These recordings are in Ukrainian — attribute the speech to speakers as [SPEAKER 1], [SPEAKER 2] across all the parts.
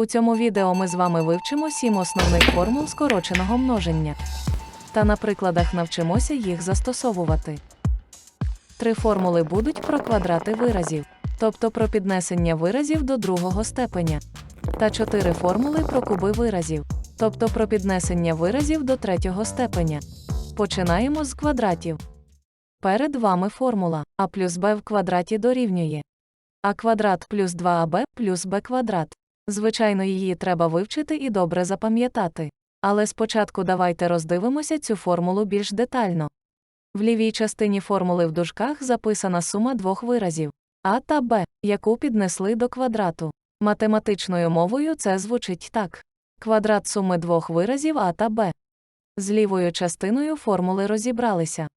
[SPEAKER 1] У цьому відео ми з вами вивчимо сім основних формул скороченого множення. Та на прикладах навчимося їх застосовувати. Три формули будуть про квадрати виразів, тобто про піднесення виразів до другого степеня. Та чотири формули про куби виразів, тобто про піднесення виразів до третього степеня. Починаємо з квадратів. Перед вами формула а плюс b в квадраті дорівнює а квадрат плюс 2аб плюс b квадрат. Звичайно, її треба вивчити і добре запам'ятати. Але спочатку давайте роздивимося цю формулу більш детально. В лівій частині формули в дужках записана сума двох виразів а та b, яку піднесли до квадрату. Математичною мовою це звучить так: квадрат суми двох виразів а та b. З лівою частиною формули розібралися.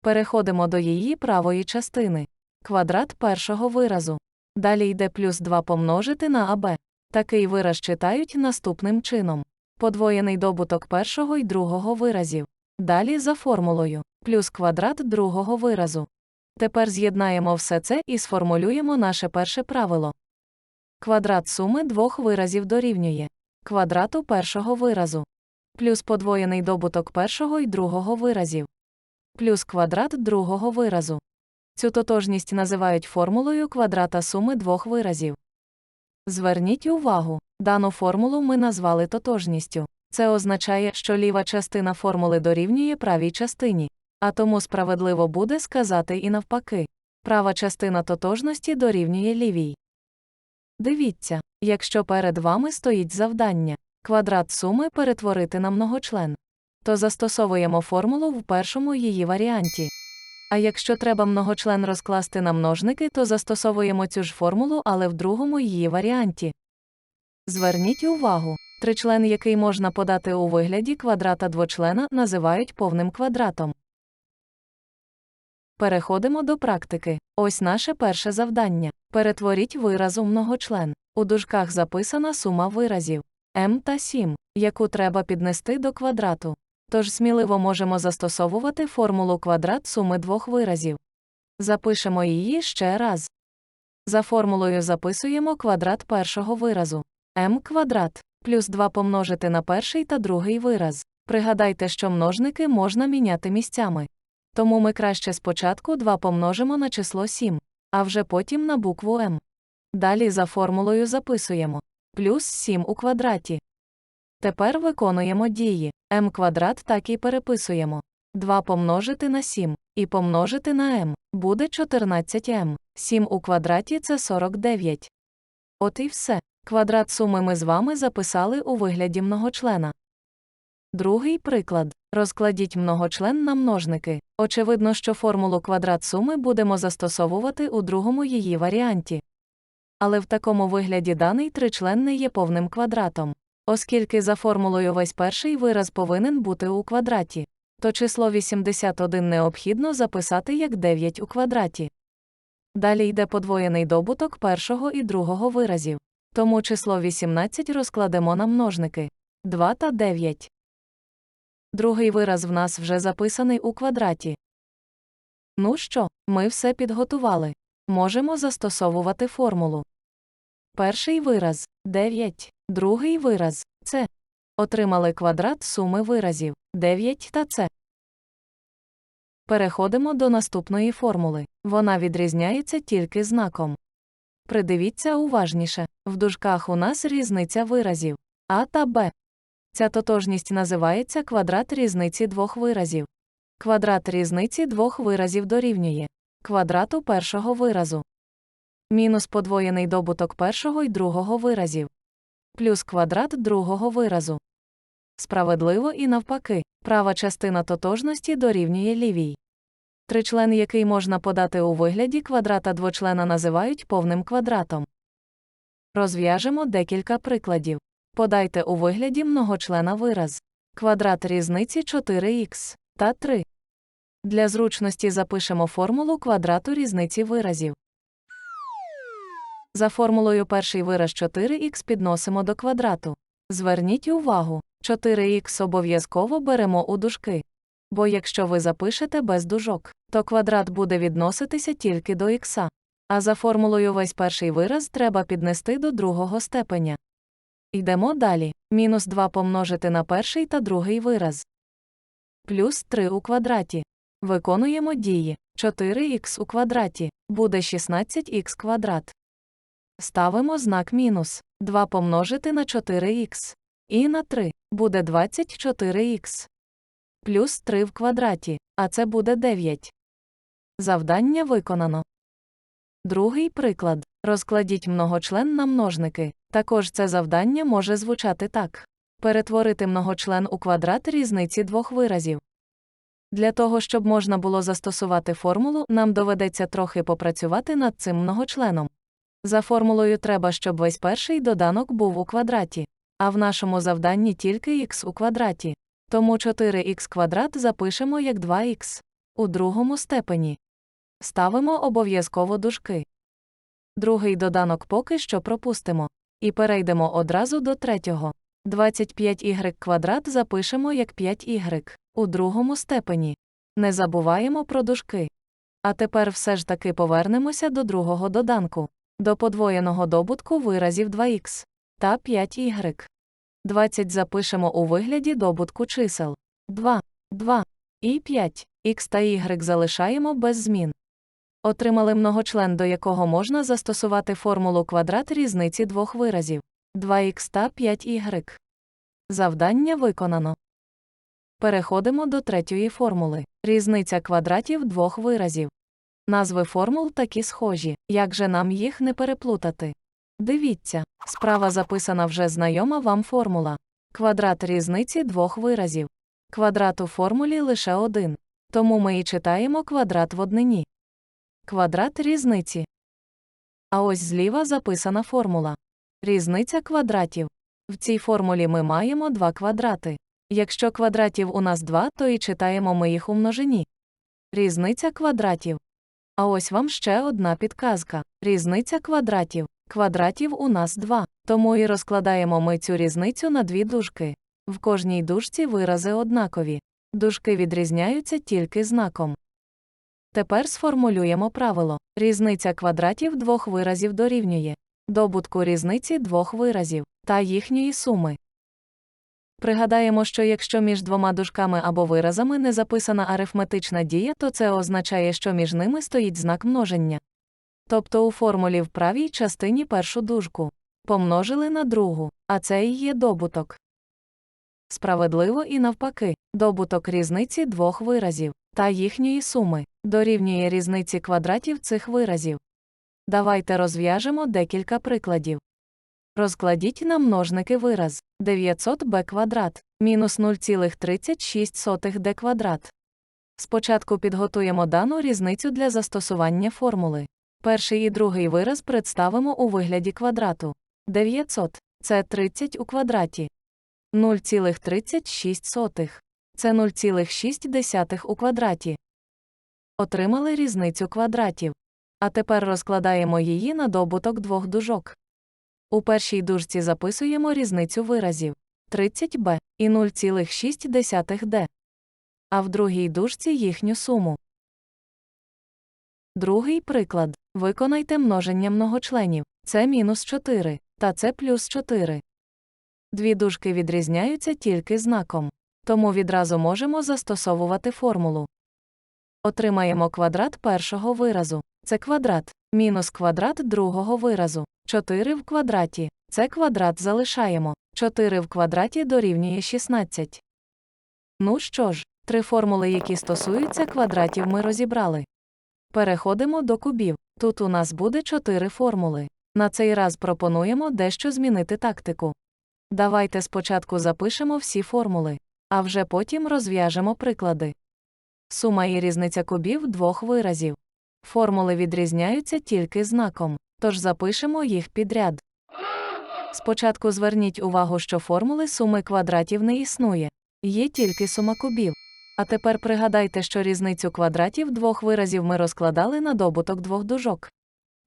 [SPEAKER 1] Переходимо до її правої частини. Квадрат першого виразу. Далі йде плюс 2 помножити на АБ. Такий вираз читають наступним чином. Подвоєний добуток першого і другого виразів. Далі за формулою. Плюс квадрат другого виразу. Тепер з'єднаємо все це і сформулюємо наше перше правило. Квадрат суми двох виразів дорівнює квадрату першого виразу. Плюс подвоєний добуток першого і другого виразів. Плюс квадрат другого виразу. Цю тотожність називають формулою квадрата суми двох виразів. Зверніть увагу, дану формулу ми назвали тотожністю. Це означає, що ліва частина формули дорівнює правій частині, а тому справедливо буде сказати і навпаки. Права частина тотожності дорівнює лівій. Дивіться, якщо перед вами стоїть завдання квадрат суми перетворити на многочлен, то застосовуємо формулу в першому її варіанті. А якщо треба многочлен розкласти на множники, то застосовуємо цю ж формулу, але в другому її варіанті. Зверніть увагу, тричлен, який можна подати у вигляді квадрата двочлена, називають повним квадратом. Переходимо до практики. Ось наше перше завдання. Перетворіть вираз у многочлен. У дужках записана сума виразів m та 7, яку треба піднести до квадрату. Тож сміливо можемо застосовувати формулу квадрат суми двох виразів. Запишемо її ще раз. За формулою записуємо квадрат першого виразу m квадрат плюс 2 помножити на перший та другий вираз. Пригадайте, що множники можна міняти місцями. Тому ми краще спочатку 2 помножимо на число 7, а вже потім на букву m. Далі за формулою записуємо плюс 7 у квадраті. Тепер виконуємо дії. M квадрат так і переписуємо. 2 помножити на 7 і помножити на m буде 14m. 7 у квадраті це 49. От і все. Квадрат суми ми з вами записали у вигляді многочлена. Другий приклад. Розкладіть многочлен на множники. Очевидно, що формулу квадрат суми будемо застосовувати у другому її варіанті. Але в такому вигляді даний тричлен не є повним квадратом. Оскільки за формулою весь перший вираз повинен бути у квадраті, то число 81 необхідно записати як 9 у квадраті. Далі йде подвоєний добуток першого і другого виразів. Тому число 18 розкладемо на множники 2 та 9. Другий вираз в нас вже записаний у квадраті. Ну що, ми все підготували. Можемо застосовувати формулу. Перший вираз 9, другий вираз це. Отримали квадрат суми виразів 9 та це. Переходимо до наступної формули. Вона відрізняється тільки знаком. Придивіться уважніше. В дужках у нас різниця виразів А та Б. Ця тотожність називається квадрат різниці двох виразів. Квадрат різниці двох виразів дорівнює квадрату першого виразу. Мінус подвоєний добуток першого і другого виразів. Плюс квадрат другого виразу. Справедливо і навпаки, права частина тотожності дорівнює лівій. Тричлен, який можна подати у вигляді квадрата двочлена, називають повним квадратом. Розв'яжемо декілька прикладів. Подайте у вигляді многочлена вираз. Квадрат різниці 4х та 3. Для зручності запишемо формулу квадрату різниці виразів. За формулою перший вираз 4х підносимо до квадрату. Зверніть увагу, 4х обов'язково беремо у дужки. Бо якщо ви запишете без дужок, то квадрат буде відноситися тільки до х. А за формулою весь перший вираз треба піднести до другого степеня. Йдемо далі. Мінус 2 помножити на перший та другий вираз. Плюс 3 у квадраті. Виконуємо дії. 4х у квадраті буде 16х квадрат. Ставимо знак мінус. 2 помножити на 4х. І на 3 буде 24х. Плюс 3 в квадраті, а це буде 9. Завдання виконано. Другий приклад. Розкладіть многочлен на множники. Також це завдання може звучати так: перетворити многочлен у квадрат різниці двох виразів. Для того, щоб можна було застосувати формулу, нам доведеться трохи попрацювати над цим многочленом. За формулою треба, щоб весь перший доданок був у квадраті, а в нашому завданні тільки х у квадраті. Тому 4х квадрат запишемо як 2х у другому степені. Ставимо обов'язково дужки. Другий доданок поки що пропустимо. І перейдемо одразу до третього. 25y квадрат запишемо як 5y у другому степені. Не забуваємо про дужки. А тепер все ж таки повернемося до другого доданку, до подвоєного добутку виразів 2х та 5y. 20 запишемо у вигляді добутку чисел 2, 2 і 5. Х та y залишаємо без змін. Отримали многочлен, до якого можна застосувати формулу квадрат різниці двох виразів 2х та 5y. Завдання виконано. Переходимо до третьої формули. Різниця квадратів двох виразів. Назви формул такі схожі, як же нам їх не переплутати. Дивіться, справа записана вже знайома вам формула. Квадрат різниці двох виразів. Квадрат у формулі лише один. Тому ми і читаємо квадрат в однині. Квадрат різниці. А ось зліва записана формула. Різниця квадратів. В цій формулі ми маємо два квадрати. Якщо квадратів у нас два, то і читаємо ми їх у множині. Різниця квадратів. А ось вам ще одна підказка. Різниця квадратів. Квадратів у нас два, тому і розкладаємо ми цю різницю на дві дужки. В кожній дужці вирази однакові. Дужки відрізняються тільки знаком. Тепер сформулюємо правило. Різниця квадратів двох виразів дорівнює добутку різниці двох виразів та їхньої суми. Пригадаємо, що якщо між двома дужками або виразами не записана арифметична дія, то це означає, що між ними стоїть знак множення. Тобто у формулі в правій частині першу дужку помножили на другу, а це і є добуток. Справедливо і навпаки, добуток різниці двох виразів та їхньої суми дорівнює різниці квадратів цих виразів. Давайте розв'яжемо декілька прикладів. Розкладіть на множники вираз 900b квадрат мінус 0,36d квадрат. Спочатку підготуємо дану різницю для застосування формули. Перший і другий вираз представимо у вигляді квадрату. 900 це 30 у квадраті. 0,36 це 0,6 у квадраті. Отримали різницю квадратів. А тепер розкладаємо її на добуток двох дужок. У першій дужці записуємо різницю виразів 30b і 0,6d, а в другій дужці їхню суму. Другий приклад. Виконайте множення многочленів. Це мінус 4, та це плюс 4. Дві дужки відрізняються тільки знаком. Тому відразу можемо застосовувати формулу. Отримаємо квадрат першого виразу. Це квадрат, мінус квадрат другого виразу. 4 в квадраті. Це квадрат залишаємо. 4 в квадраті дорівнює 16. Ну що ж, три формули, які стосуються квадратів, ми розібрали. Переходимо до кубів. Тут у нас буде 4 формули. На цей раз пропонуємо дещо змінити тактику. Давайте спочатку запишемо всі формули, а вже потім розв'яжемо приклади. Сума і різниця кубів двох виразів. Формули відрізняються тільки знаком, тож запишемо їх підряд. Спочатку зверніть увагу, що формули суми квадратів не існує, є тільки сума кубів. А тепер пригадайте, що різницю квадратів двох виразів ми розкладали на добуток двох дужок.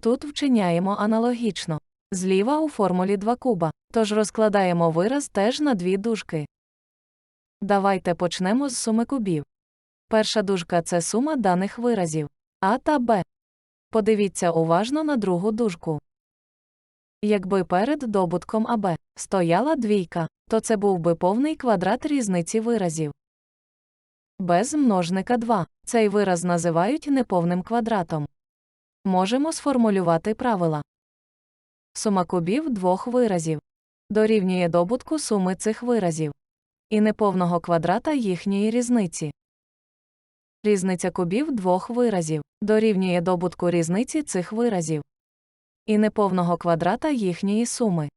[SPEAKER 1] Тут вчиняємо аналогічно. Зліва у формулі 2 куба, тож розкладаємо вираз теж на дві дужки. Давайте почнемо з суми кубів. Перша дужка це сума даних виразів А та Б. Подивіться уважно на другу дужку. Якби перед добутком АБ стояла двійка, то це був би повний квадрат різниці виразів. Без множника 2 цей вираз називають неповним квадратом. Можемо сформулювати правила. Сума кубів двох виразів дорівнює добутку суми цих виразів і неповного квадрата їхньої різниці. Різниця кубів двох виразів дорівнює добутку різниці цих виразів і неповного квадрата їхньої суми.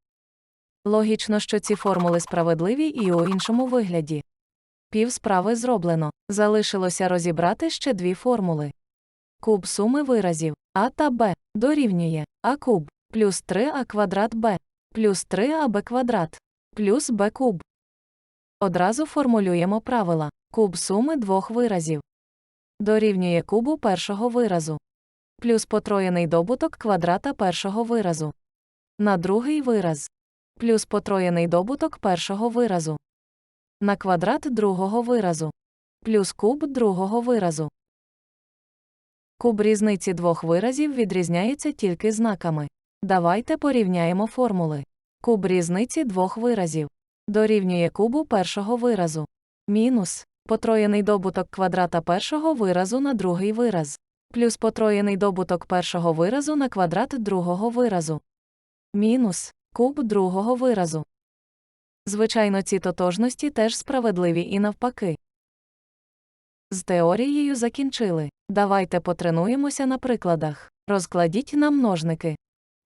[SPEAKER 1] Логічно, що ці формули справедливі і у іншому вигляді. Пів справи зроблено. Залишилося розібрати ще дві формули. Куб суми виразів а та б дорівнює а куб плюс 3а квадрат б плюс 3аб квадрат плюс б куб. Одразу формулюємо правила. Куб суми двох виразів дорівнює кубу першого виразу плюс потроєний добуток квадрата першого виразу на другий вираз плюс потроєний добуток першого виразу на квадрат другого виразу плюс куб другого виразу. Куб різниці двох виразів відрізняється тільки знаками. Давайте порівняємо формули. Куб різниці двох виразів дорівнює кубу першого виразу. Мінус потроєний добуток квадрата першого виразу на другий вираз. Плюс потроєний добуток першого виразу на квадрат другого виразу. Мінус куб другого виразу. Звичайно, ці тотожності теж справедливі і навпаки. З теорією закінчили. Давайте потренуємося на прикладах. Розкладіть на множники.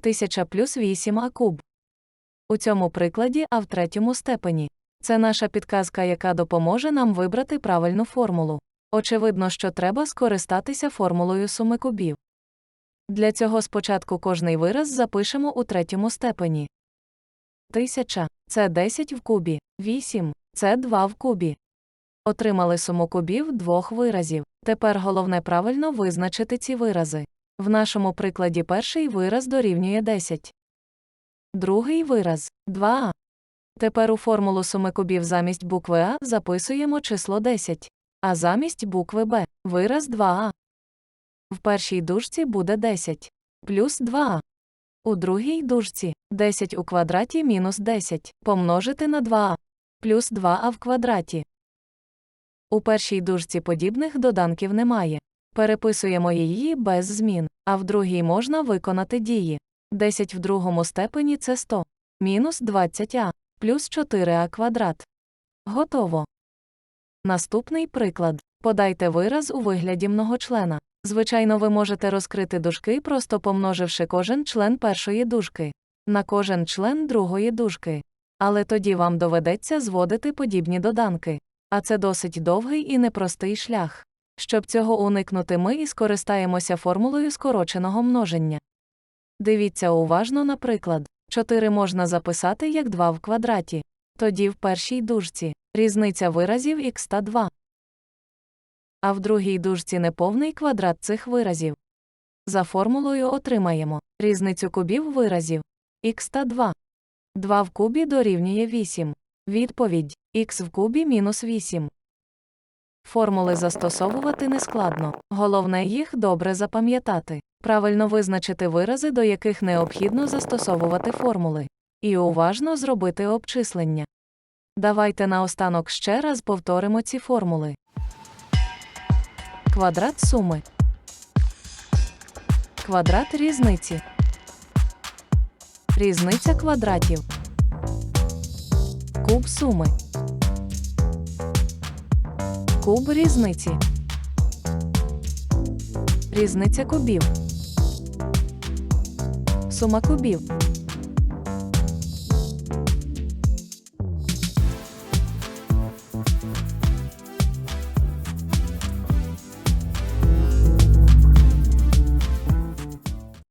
[SPEAKER 1] 1000 плюс 8 а куб. У цьому прикладі а в третьому степені. Це наша підказка, яка допоможе нам вибрати правильну формулу. Очевидно, що треба скористатися формулою суми кубів. Для цього спочатку кожний вираз запишемо у третьому степені. 1000 – це 10 в кубі, 8 – це 2 в кубі. Отримали суму кубів двох виразів. Тепер головне правильно визначити ці вирази. В нашому прикладі перший вираз дорівнює 10. Другий вираз 2а. Тепер у формулу суми кубів замість букви А записуємо число 10, а замість букви Б вираз 2а. В першій дужці буде 10 плюс 2а. У другій дужці 10 у квадраті мінус 10 помножити на 2а плюс 2а в квадраті. У першій дужці подібних доданків немає. Переписуємо її без змін, а в другій можна виконати дії. 10 в другому степені це 100, мінус 20а, плюс 4а квадрат. Готово. Наступний приклад. Подайте вираз у вигляді многочлена. Звичайно, ви можете розкрити дужки, просто помноживши кожен член першої дужки на кожен член другої дужки. Але тоді вам доведеться зводити подібні доданки. А це досить довгий і непростий шлях. Щоб цього уникнути, ми і скористаємося формулою скороченого множення. Дивіться уважно, наприклад, 4 можна записати як 2 в квадраті. Тоді в першій дужці різниця виразів х та 2. А в другій дужці неповний квадрат цих виразів. За формулою отримаємо різницю кубів виразів х та 2. 2 в кубі дорівнює 8. Відповідь х в кубі мінус 8. Формули застосовувати нескладно. Головне їх добре запам'ятати. Правильно визначити вирази, до яких необхідно застосовувати формули. І уважно зробити обчислення. Давайте наостанок ще раз повторимо ці формули. Квадрат суми. Квадрат різниці. Різниця квадратів. Куб суми. Куб різниці. Різниця кубів. Сума кубів.